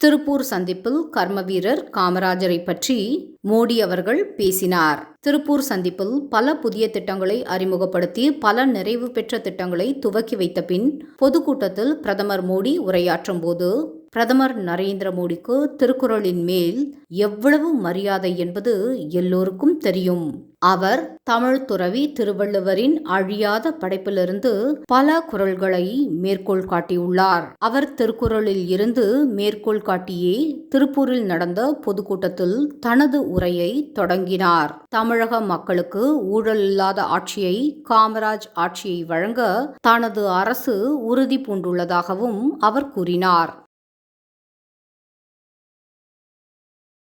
திருப்பூர் சந்திப்பில் கர்ம வீரர் காமராஜரை பற்றி மோடி அவர்கள் பேசினார். திருப்பூர் சந்திப்பில் பல புதிய திட்டங்களை அறிமுகப்படுத்தி பல நிறைவு பெற்ற திட்டங்களை துவக்கி வைத்த பின் பொதுக்கூட்டத்தில் பிரதமர் மோடி உரையாற்றும் போது பிரதமர் நரேந்திர மோடிக்கு திருக்குறளின் மேல் எவ்வளவு மரியாதை என்பது எல்லோருக்கும் தெரியும். அவர் தமிழ் துறவி திருவள்ளுவரின் அழியாத படைப்பிலிருந்து பல குரல்களை மேற்கோள் காட்டியுள்ளார். அவர் திருக்குறளில் இருந்து மேற்கோள் காட்டியே திருப்பூரில் நடந்த பொதுக்கூட்டத்தில் தனது உரையை தொடங்கினார். தமிழக மக்களுக்கு ஊழல் இல்லாத ஆட்சியை காமராஜ் ஆட்சியை வழங்க தனது அரசு உறுதி பூண்டுள்ளதாகவும் அவர் கூறினார்.